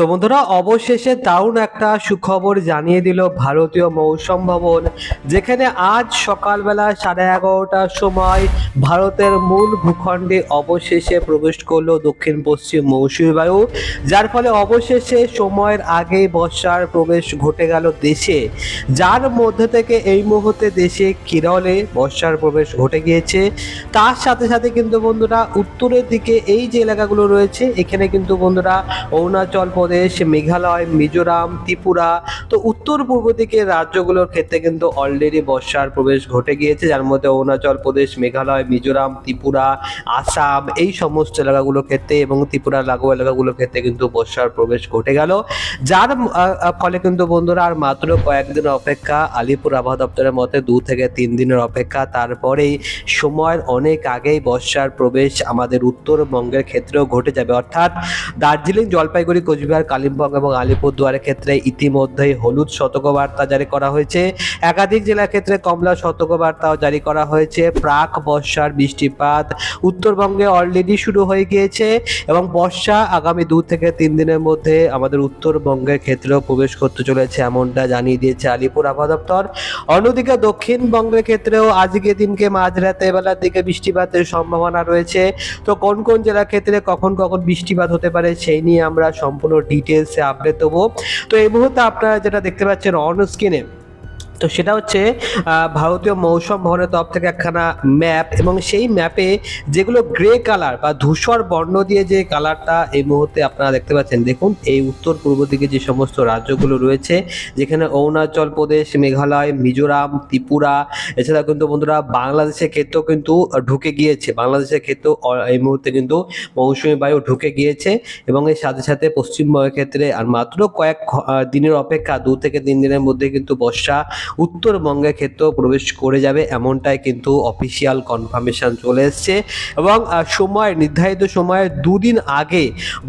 তো বন্ধুরা, অবশেষে দারুণ একটা সুখবর জানিয়ে দিল ভারতীয় মৌসুম ভবন, যেখানে আজ সকালবেলা সাড়ে এগারোটার সময় ভারতের মূল ভূখণ্ডে অবশেষে প্রবেশ করল দক্ষিণ পশ্চিম মৌসুমী বায়ু, যার ফলে অবশেষে সময়ের আগেই বর্ষার প্রবেশ ঘটে গেল দেশে। যার মধ্যে থেকে এই মুহূর্তে দেশে কেরলে বর্ষার প্রবেশ ঘটে গিয়েছে। তার সাথে সাথে কিন্তু বন্ধুরা, উত্তরের দিকে এই যে এলাকাগুলো রয়েছে, এখানে কিন্তু বন্ধুরা অরুণাচল প্রদেশ মেঘালয়, মিজোরাম, ত্রিপুরা, তো উত্তর পূর্ব দিকের রাজ্যগুলোর ক্ষেত্রে কিন্তু অলরেডি বর্ষার প্রবেশ ঘটে গিয়েছে, যার মধ্যে অরুণাচল প্রদেশ, মেঘালয়, মিজোরাম, ত্রিপুরা, আসাম, এই সমস্ত এলাকাগুলোর ক্ষেত্রে এবং ত্রিপুরা লাগু এলাকাগুলোর ক্ষেত্রে কিন্তু বর্ষার প্রবেশ ঘটে গেল। যার ফলে কিন্তু বন্ধুরা আর মাত্র কয়েকদিন অপেক্ষা আলিপুর আবহাওয়া দপ্তরের মতে দু থেকে তিন দিনের অপেক্ষা। তারপরেই সময়ের অনেক আগেই বর্ষার প্রবেশ আমাদের উত্তরবঙ্গের ক্ষেত্রেও ঘটে যাবে। অর্থাৎ দার্জিলিং, জলপাইগুড়ি, কোচবিহার কালিম্পং এবং আলিপুরদুয়ারের ক্ষেত্রে ইতিমধ্যেই হলুদ সতর্কবার্তা জারি করা হয়েছে। একাধিক জেলার ক্ষেত্রে কমলা সতর্কবার্তাও জারি করা হয়েছে। প্রাক বর্ষার বৃষ্টিপাত উত্তরবঙ্গে অলরেডি শুরু হয়ে গিয়েছে এবং বর্ষা আগামী দু থেকে তিন দিনের মধ্যে আমাদের উত্তরবঙ্গের ক্ষেত্রেও প্রবেশ করতে চলেছে এমনটা জানিয়ে দিয়েছে আলিপুর আবহাওয়া দপ্তর। অন্যদিকে দক্ষিণবঙ্গের ক্ষেত্রেও আজকে দিনকে মাঝরাতে বেলার দিকে বৃষ্টিপাতের সম্ভাবনা রয়েছে। তো কোন কোন জেলার ক্ষেত্রে কখন কখন বৃষ্টিপাত হতে পারে সেই নিয়ে আমরা সম্পূর্ণ ডিটেলসে আপডেট দেবো তো এই মুহূর্তে আপনারা যেটা দেখতে পাচ্ছেন অন স্ক্রিনে তো সেটা হচ্ছে ভারতীয় মৌসুম ভবনের তরফ থেকে একখানা ম্যাপ এবং সেই ম্যাপে যেগুলো গ্রে কালার বা ধূসর বর্ণ দিয়ে যে কালারটা এই মুহূর্তে আপনারা দেখতে পাচ্ছেন, দেখুন এই উত্তর পূর্ব দিকে যে সমস্ত রাজ্যগুলো রয়েছে, যেখানে অরুণাচল প্রদেশ, মেঘালয়, মিজোরাম, ত্রিপুরা এছাড়া কিন্তু বন্ধুরা বাংলাদেশের ক্ষেত্রেও কিন্তু ঢুকে গিয়েছে, বাংলাদেশের ক্ষেত্রেও এই মুহূর্তে কিন্তু মৌসুমী বায়ু ঢুকে গিয়েছে এবং এর সাথে সাথে পশ্চিমবঙ্গের ক্ষেত্রে আর মাত্র কয়েক দিনের অপেক্ষা, দু থেকে তিন দিনের মধ্যে কিন্তু বর্ষা উত্তরবঙ্গের ক্ষেত্রেও প্রবেশ করে যাবে, এমনটাই কিন্তু অফিসিয়াল কনফার্মেশন চলে এসছে। এবং সময়, নির্ধারিত সময়ের দুদিন আগে,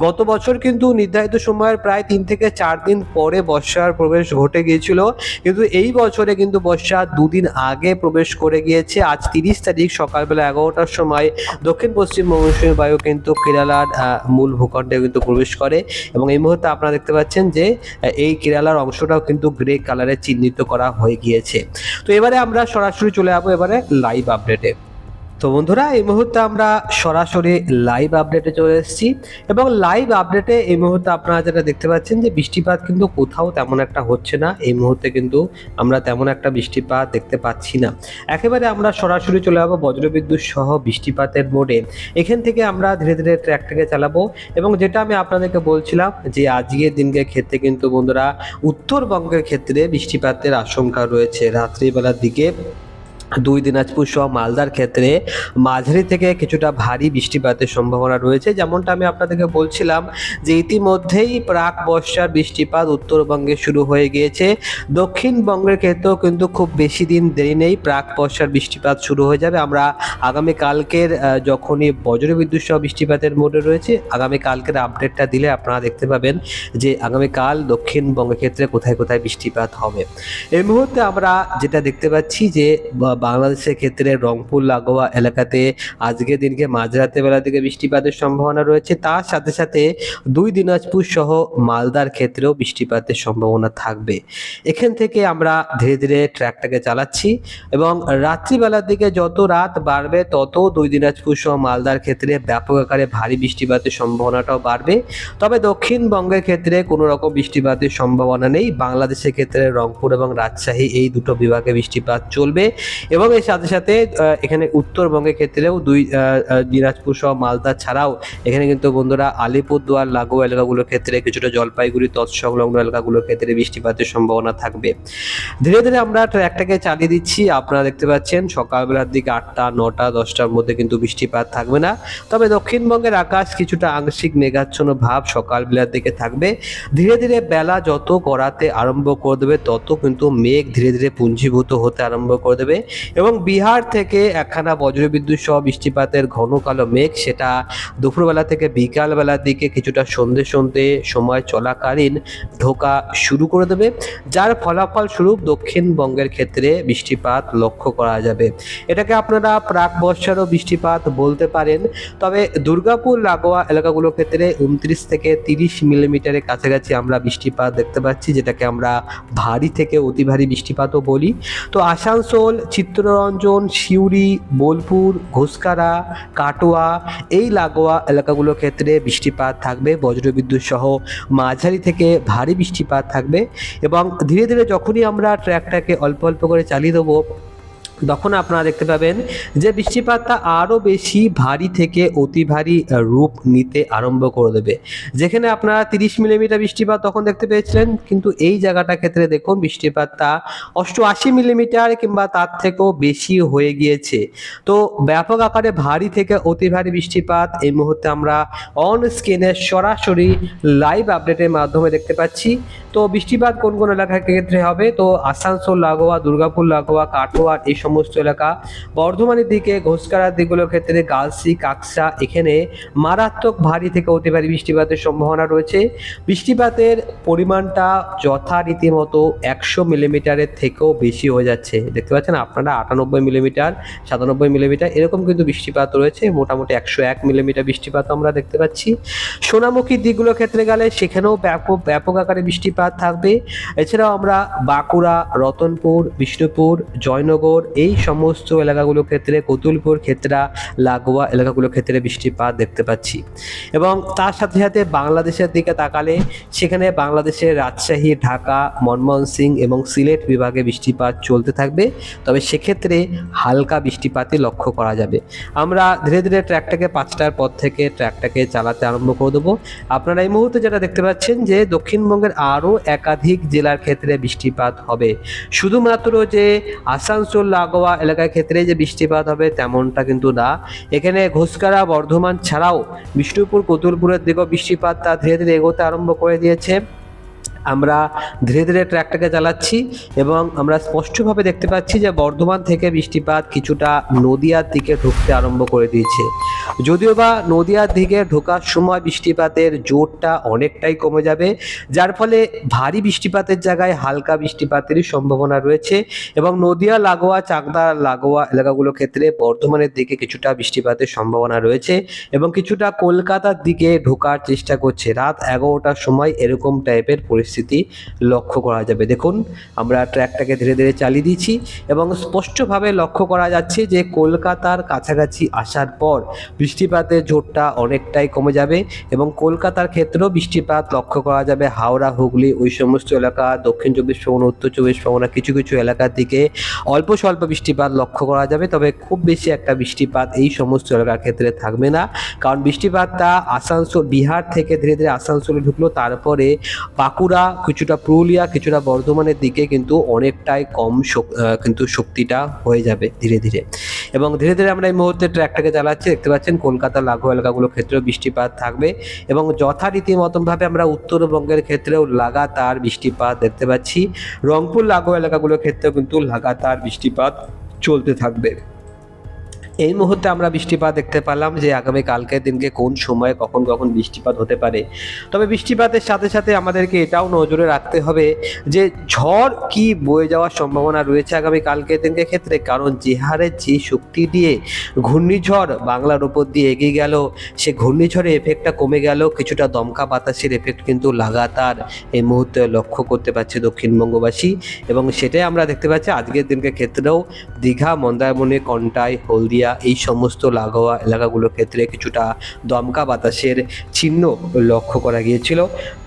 গত বছর কিন্তু নির্ধারিত সময়ের প্রায় তিন থেকে চার দিন পরে বর্ষার প্রবেশ ঘটে গিয়েছিল। কিন্তু এই বছরে কিন্তু বর্ষা দুদিন আগে প্রবেশ করে গিয়েছে। আজ তিরিশ তারিখ, সকালবেলা এগারোটার সময় দক্ষিণ পশ্চিম মৌসুমী বায়ু কিন্তু কেরালার মূল ভূখণ্ডে কিন্তু প্রবেশ করে। এবং এই মুহূর্তে আপনারা দেখতে পাচ্ছেন যে এই কেরালার অংশটাও কিন্তু গ্রে কালারে চিহ্নিত করা হয়ে গিয়েছে। তো এবারে আমরা সরাসরি চলে যাব এবারে লাইভ আপডেটে তো বন্ধুরা, এই মুহূর্তে আমরা সরাসরি লাইভ আপডেটে চলে এসেছি এবং লাইভ আপডেটে এই মুহূর্তে আপনারা যেটা দেখতে পাচ্ছেন যে বৃষ্টিপাত কিন্তু কোথাও তেমন একটা হচ্ছে না। এই মুহূর্তে কিন্তু আমরা তেমন একটা বৃষ্টিপাত দেখতে পাচ্ছি না। একেবারে আমরা সরাসরি চলে যাব বজ্রবিদ্যুৎ সহ বৃষ্টিপাতের মোডে এখান থেকে আমরা ধীরে ধীরে ট্র্যাকটাকে চালাবো এবং যেটা আমি আপনাদেরকে বলছিলাম যে আজকের দিনকে ক্ষেত্রে কিন্তু বন্ধুরা উত্তরবঙ্গের ক্ষেত্রে বৃষ্টিপাতের আশঙ্কা রয়েছে। রাত্রিবেলার দিকে দুই দিনাজপুর সহ মালদার ক্ষেত্রে মাঝারি থেকে কিছুটা ভারী বৃষ্টিপাতের সম্ভাবনা রয়েছে। যেমনটা আমি আপনাদেরকে বলছিলাম যে ইতিমধ্যেই প্রাক বর্ষার বৃষ্টিপাত উত্তরবঙ্গে শুরু হয়ে গিয়েছে। দক্ষিণবঙ্গের ক্ষেত্রেও কিন্তু খুব বেশি দিন দেরি নেই, প্রাক বর্ষার বৃষ্টিপাত শুরু হয়ে যাবে। আমরা আগামী কালকের যখনই বজ্রবিদ্যুৎ সহ বৃষ্টিপাতের মোডে রয়েছে, আগামী কালকের আপডেটটা দিলে আপনারা দেখতে পাবেন যে আগামীকাল দক্ষিণবঙ্গের ক্ষেত্রে কোথায় কোথায় বৃষ্টিপাত হবে। এই মুহূর্তে আমরা যেটা দেখতে পাচ্ছি যে বাংলাদেশের ক্ষেত্রে রংপুর, লাগোয়া এলাকাতে আজকের দিনকে মাঝরাতে বেলার দিকে বৃষ্টিপাতের সম্ভাবনা রয়েছে। তার সাথে সাথে দুই দিনাজপুর সহ মালদার ক্ষেত্রেও বৃষ্টিপাতের সম্ভাবনা থাকবে। এখান থেকে আমরা ধীরে ধীরে ট্র্যাকটাকে চালাচ্ছি এবং রাত্রিবেলার দিকে যত রাত বাড়বে, তত দুই দিনাজপুর সহ মালদার ক্ষেত্রে ব্যাপক আকারে ভারী বৃষ্টিপাতের সম্ভাবনাটাও বাড়বে। তবে দক্ষিণবঙ্গের ক্ষেত্রে কোনো রকম বৃষ্টিপাতের সম্ভাবনা নেই। বাংলাদেশের ক্ষেত্রে রংপুর এবং রাজশাহী এই দুটো বিভাগে বৃষ্টিপাত চলবে। এবং এর সাথে সাথে এখানে উত্তরবঙ্গের ক্ষেত্রেও দুই দিনাজপুর সহ মালদা ছাড়াও এখানে কিন্তু বন্ধুরা আলিপুরদুয়ার লাগু এলাকাগুলোর ক্ষেত্রে কিছুটা জলপাইগুড়ি, তৎসংলগ্ন এলাকাগুলোর ক্ষেত্রে বৃষ্টিপাতের সম্ভাবনা থাকবে। ধীরে ধীরে আমরা ট্র্যাকটাকে চালিয়ে দিচ্ছি। আপনারা দেখতে পাচ্ছেন, সকালবেলার দিকে আটটা, নটা, দশটার মধ্যে কিন্তু বৃষ্টিপাত থাকবে না। তবে দক্ষিণবঙ্গের আকাশ কিছুটা আংশিক মেঘাচ্ছন্ন ভাব সকালবেলার দিকে থাকবে। ধীরে ধীরে বেলা যত করাতে আরম্ভ করে দেবে, তত কিন্তু মেঘ ধীরে ধীরে পুঞ্জীভূত হতে আরম্ভ করে দেবে। এবং বিহার থেকে একখানা বজ্রবিদ্যুৎ সহ বৃষ্টিপাতের ঘন কালো মেঘ, সেটা দুপুরবেলা থেকে বিকালবেলার দিকে কিছুটা সন্ধে সন্ধে সময় চলাকালীন ঢোকা শুরু করে দেবে, যার ফলাফল স্বরূপ দক্ষিণবঙ্গের ক্ষেত্রে বৃষ্টিপাত লক্ষ্য করা যাবে। এটাকে আপনারা প্রাক বর্ষারও বৃষ্টিপাত বলতে পারেন, তবে দুর্গাপুর, লাগোয়া এলাকাগুলোর ক্ষেত্রে উনত্রিশ থেকে তিরিশ মিলিমিটারের কাছাকাছি আমরা বৃষ্টিপাত দেখতে পাচ্ছি, যেটাকে আমরা ভারী থেকে অতি ভারী বৃষ্টিপাতও বলি। তো আসানসোল চিত্তরঞ্জন, সিউড়ি, বোলপুর ঘুসকারা কাটোয়া এই লাগোয়া এলাকাগুলোর ক্ষেত্রে বৃষ্টিপাত থাকবে, বজ্রবিদ্যুৎ সহ মাঝারি থেকে ভারী বৃষ্টিপাত থাকবে এবং ধীরে ধীরে যখনই আমরা ট্র্যাকটাকে অল্প অল্প করে চালিয়ে দেবো তখন আপনারা দেখতে পাবেন যে বৃষ্টিপাতটা আরও বেশি ভারী থেকে অতি ভারী রূপ নিতে আরম্ভ করে দেবে। যেখানে আপনারা তিরিশ মিলিমিটার বৃষ্টিপাত তখন দেখতে পেয়েছিলেন, কিন্তু এই জায়গাটার ক্ষেত্রে দেখুন বৃষ্টিপাতটা অষ্টআশি মিলিমিটার কিংবা তার থেকেও বেশি হয়ে গিয়েছে। তো ব্যাপক আকারে ভারী থেকে অতি ভারী বৃষ্টিপাত এই মুহূর্তে আমরা অন স্ক্রিনে সরাসরি লাইভ আপডেটের মাধ্যমে দেখতে পাচ্ছি। তো বৃষ্টিপাত কোন কোন এলাকার ক্ষেত্রে হবে? তো আসানসোল, লাগোয়া, দুর্গাপুর, লাগোয়া, কাটোয়া, এই সমস্ত এলাকা। বর্ধমানের দিকে, ঘোষকারার দিকগুলোর ক্ষেত্রে গালসি, কাকসা, এখানে মারাত্মক ভারী থেকে অতি ভারী বৃষ্টিপাতের সম্ভাবনা রয়েছে। বৃষ্টিপাতের পরিমাণটা যথারীতি মতো একশো মিলিমিটারের থেকেও বেশি হয়ে যাচ্ছে। দেখতে পাচ্ছেন আপনারা আটানব্বই মিলিমিটার, সাতানব্বই মিলিমিটার, এরকম কিন্তু বৃষ্টিপাত রয়েছে। মোটামুটি একশো এক মিলিমিটার বৃষ্টিপাত আমরা দেখতে পাচ্ছি। সোনামুখী দিকগুলোর ক্ষেত্রে গেলে সেখানেও ব্যাপক ব্যাপক আকারে বৃষ্টিপাত থাকবে। এছাড়াও আমরা বাঁকুড়া, রতনপুর, বিষ্ণুপুর, জয়নগর এই সমস্ত এলাকাগুলোর ক্ষেত্রে, কতুলপুর, ক্ষেত্রা, লাগোয়া এলাকাগুলোর ক্ষেত্রে বৃষ্টিপাত দেখতে পাচ্ছি। এবং তার সাথে সাথে বাংলাদেশের দিকে তাকালে, সেখানে বাংলাদেশের রাজশাহী, ঢাকা, মনমোহন সিং এবং সিলেট বিভাগে বৃষ্টিপাত চলতে থাকবে। তবে সেক্ষেত্রে হালকা বৃষ্টিপাতই লক্ষ্য করা যাবে। আমরা ধীরে ধীরে ট্র্যাকটাকে পাঁচটার পর থেকে ট্র্যাকটাকে চালাতে আরম্ভ করে দেবো। আপনারা এই মুহূর্তে যেটা দেখতে পাচ্ছেন যে দক্ষিণবঙ্গের আরও একাধিক জেলার ক্ষেত্রে বৃষ্টিপাত হবে। শুধুমাত্র যে আসানসোল, লাগোয়া এলাকার ক্ষেত্রে যে বৃষ্টিপাত হবে তেমনটা কিন্তু না। এখানে ঘোষকারা বর্ধমান ছাড়াও বিষ্ণুপুর, কতুলপুরের দিকেও বৃষ্টিপাতটা ধীরে ধীরে এগোতে আরম্ভ করে দিয়েছে। আমরা ধীরে ধীরে ট্র্যাকটাকে চালাচ্ছি এবং আমরা স্পষ্টভাবে দেখতে পাচ্ছি যে বর্ধমান থেকে বৃষ্টিপাত কিছুটা নদিয়ার দিকে ঢুকতে আরম্ভ করে দিয়েছে। যদিও বা নদিয়ার দিকে ঢোকার সময় বৃষ্টিপাতের জোরটা অনেকটাই কমে যাবে, যার ফলে ভারী বৃষ্টিপাতের জায়গায় হালকা বৃষ্টিপাতেরই সম্ভাবনা রয়েছে এবং নদিয়া, লাগোয়া চাকদা লাগোয়া এলাকাগুলোর ক্ষেত্রে বর্ধমানের দিকে কিছুটা বৃষ্টিপাতের সম্ভাবনা রয়েছে এবং কিছুটা কলকাতার দিকে ঢোকার চেষ্টা করছে। রাত এগারোটার সময় এরকম টাইপের পরিস্থিতি লক্ষ্য করা যাবে। দেখুন, আমরা ট্র্যাকটাকে ধীরে ধীরে চালিয়ে দিয়েছি এবং স্পষ্টভাবে লক্ষ্য করা যাচ্ছে যে কলকাতার কাছাকাছি আসার পর বৃষ্টিপাতের জোরটা অনেকটাই কমে যাবে এবং কলকাতার ক্ষেত্রেও বৃষ্টিপাত লক্ষ্য করা যাবে। হাওড়া, হুগলি, ওই সমস্ত এলাকা, দক্ষিণ চব্বিশ পরগনা, উত্তর চব্বিশ পরগনা, কিছু কিছু এলাকার দিকে অল্প স্বল্প বৃষ্টিপাত লক্ষ্য করা যাবে, তবে খুব বেশি একটা বৃষ্টিপাত এই সমস্ত এলাকার ক্ষেত্রে থাকবে না। কারণ বৃষ্টিপাতটা আসানসোল, বিহার থেকে ধীরে ধীরে আসানসোলে ঢুকলো, তারপরে বাঁকুড়া কিছুটা পুরুলিয়া, কিছুটা বর্ধমানের দিকে কিন্তু অনেকটাই কম কিন্তু শক্তিটা হয়ে যাবে ধীরে ধীরে। এবং ধীরে ধীরে আমরা এই মুহূর্তে ট্র্যাকটাকে চালাচ্ছি। দেখতে পাচ্ছেন কলকাতা লাগু এলাকাগুলোর ক্ষেত্রেও বৃষ্টিপাত থাকবে এবং যথারীতি মতনভাবে আমরা উত্তরবঙ্গের ক্ষেত্রেও লাগাতার বৃষ্টিপাত দেখতে পাচ্ছি। রংপুর লাগু এলাকাগুলোর ক্ষেত্রেও কিন্তু লাগাতার বৃষ্টিপাত চলতে থাকবে। এই মুহূর্তে আমরা বৃষ্টিপাত দেখতে পেলাম যে আগামী কালকের দিনকে কোন সময়ে কখন কখন বৃষ্টিপাত হতে পারে। তবে বৃষ্টিপাতের সাথে সাথে আমাদেরকে এটাও নজরে রাখতে হবে যে ঝড় কি বয়ে যাওয়ার সম্ভাবনা রয়েছে আগামী কালকের দিনকে ক্ষেত্রে। কারণ যে হারে যে শক্তি দিয়ে ঘূর্ণিঝড় বাংলার উপর দিয়ে এগিয়ে গেল, সে ঘূর্ণিঝড়ের এফেক্টটা কমে গেল, কিছুটা দমকা বাতাসের এফেক্ট কিন্তু লাগাতার এই মুহূর্তে লক্ষ্য করতে পারছে দক্ষিণবঙ্গবাসী। এবং সেটাই আমরা দেখতে পাচ্ছি আজকের দিনকে ক্ষেত্রেও দীঘা, মন্দারমণি, কন্টাই, হলদিয়া এই সমস্ত লাগোয়া এলাকাগুলোর ক্ষেত্রে কিছুটা দমকা বাতাসের চিহ্ন লক্ষ্য করা গিয়েছিল।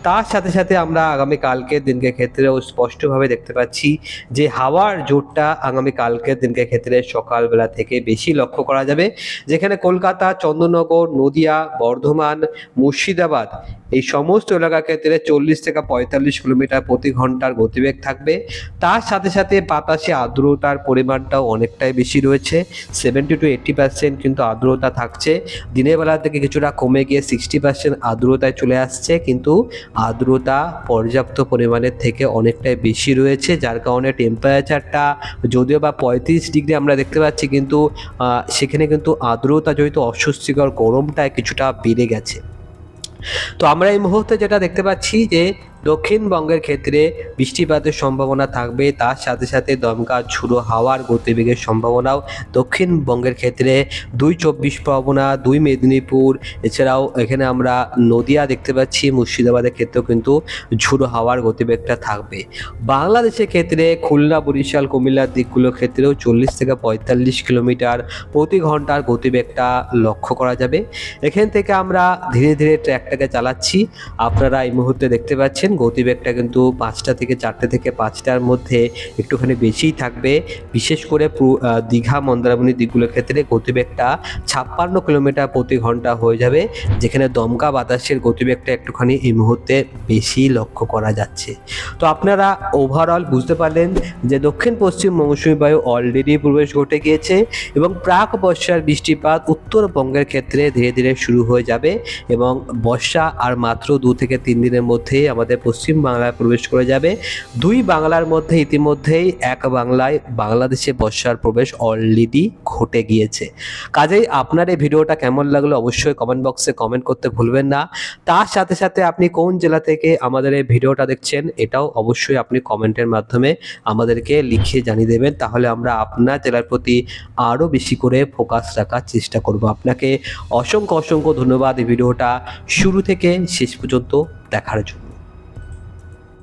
তার সাথে সাথে আমরা আগামী কালকের দিনকে ক্ষেত্রেও স্পষ্টভাবে দেখতে পাচ্ছি যে হাওয়ার জোরটা আগামী কালকের দিনকে ক্ষেত্রে সকালবেলা থেকে বেশি লক্ষ্য করা যাবে। যেখানে কলকাতা, চন্দননগর, নদিয়া, বর্ধমান, মুর্শিদাবাদ এই সমস্ত এলাকার ক্ষেত্রে চল্লিশ থেকে পঁয়তাল্লিশ কিলোমিটার প্রতি ঘণ্টার গতিবেগ থাকবে। তার সাথে সাথে বাতাসে আর্দ্রতার পরিমাণটাও অনেকটাই বেশি রয়েছে। সেভেন্টি টু এইট্টি পার্সেন্ট কিন্তু আর্দ্রতা থাকছে। দিনের বেলা থেকে কিছুটা কমে গিয়ে সিক্সটি পার্সেন্ট আর্দ্রতায় চলে আসছে। কিন্তু আর্দ্রতা পর্যাপ্ত পরিমাণের থেকে অনেকটাই বেশি রয়েছে। যার কারণে টেম্পারেচারটা যদিও বা পঁয়ত্রিশ ডিগ্রি আমরা দেখতে পাচ্ছি কিন্তু সেখানে কিন্তু আর্দ্রতা জড়িত অস্বস্তিকর গরমটা কিছুটা বেড়ে গেছে। তো আমরা এই মুহূর্তে যেটা দেখতে পাচ্ছি যে দক্ষিণবঙ্গের ক্ষেত্রে বৃষ্টিপাতের সম্ভাবনা থাকবে, তার সাথে সাথে দমকা ঝুড়ো হাওয়ার গতিবেগের সম্ভাবনাও দক্ষিণবঙ্গের ক্ষেত্রে দুই চব্বিশ পরগনা, দুই মেদিনীপুর, এছাড়াও এখানে আমরা নদিয়া দেখতে পাচ্ছি, মুর্শিদাবাদের ক্ষেত্রেও কিন্তু ঝুড়ো হাওয়ার গতিবেগটা থাকবে। বাংলাদেশের ক্ষেত্রে খুলনা, বরিশাল, কুমিল্লার দিকগুলোর ক্ষেত্রেও চল্লিশ থেকে পঁয়তাল্লিশ কিলোমিটার প্রতি ঘণ্টার গতিবেগটা লক্ষ্য করা যাবে। এখান থেকে আমরা ধীরে ধীরে ট্র্যাকটাকে চালাচ্ছি। আপনারা এই মুহূর্তে দেখতে পাচ্ছেন গতিবেগটা কিন্তু পাঁচটা থেকে চারটে থেকে পাঁচটার মধ্যে একটুখানি বেশিই থাকবে। বিশেষ করে দীঘা মন্দারমণির দিকগুলোর ক্ষেত্রে গতিবেগটা ছাপ্পান্ন কিলোমিটার প্রতি ঘণ্টা হয়ে যাবে, যেখানে দমকা বাতাসের গতিবেগটা একটুখানি এই মুহূর্তে বেশি লক্ষ্য করা যাচ্ছে। তো আপনারা ওভারঅল বুঝতে পারলেন যে দক্ষিণ পশ্চিম মৌসুমী বায়ু অলরেডি প্রবেশ ঘটে গিয়েছে এবং প্রাক বর্ষার বৃষ্টিপাত উত্তরবঙ্গের ক্ষেত্রে ধীরে ধীরে শুরু হয়ে যাবে এবং বর্ষা আর মাত্র দু থেকে তিন দিনের মধ্যেই আমাদের পশ্চিম বাংলায় প্রবেশ করে যাবে। দুই বাংলার মধ্যে ইতিমধ্যেই এক বাংলায় বাংলাদেশে বর্ষার প্রবেশ অলরেডি ঘটে গিয়েছে। কাজেই আপনার এই ভিডিওটা কেমন লাগল অবশ্যই কমেন্ট বক্সে কমেন্ট করতে ভুলবেন না। তার সাথে সাথে আপনি কোন জেলা থেকে আমাদের এই ভিডিওটা দেখছেন, এটাও অবশ্যই আপনি কমেন্টের মাধ্যমে আমাদেরকে লিখে জানিয়ে দেবেন। তাহলে আমরা আপনার জেলার প্রতি আরও বেশি করে ফোকাস রাখার চেষ্টা করব। আপনাকে অসংখ্য অসংখ্য ধন্যবাদ এই ভিডিওটা শুরু থেকে শেষ পর্যন্ত দেখার জন্য।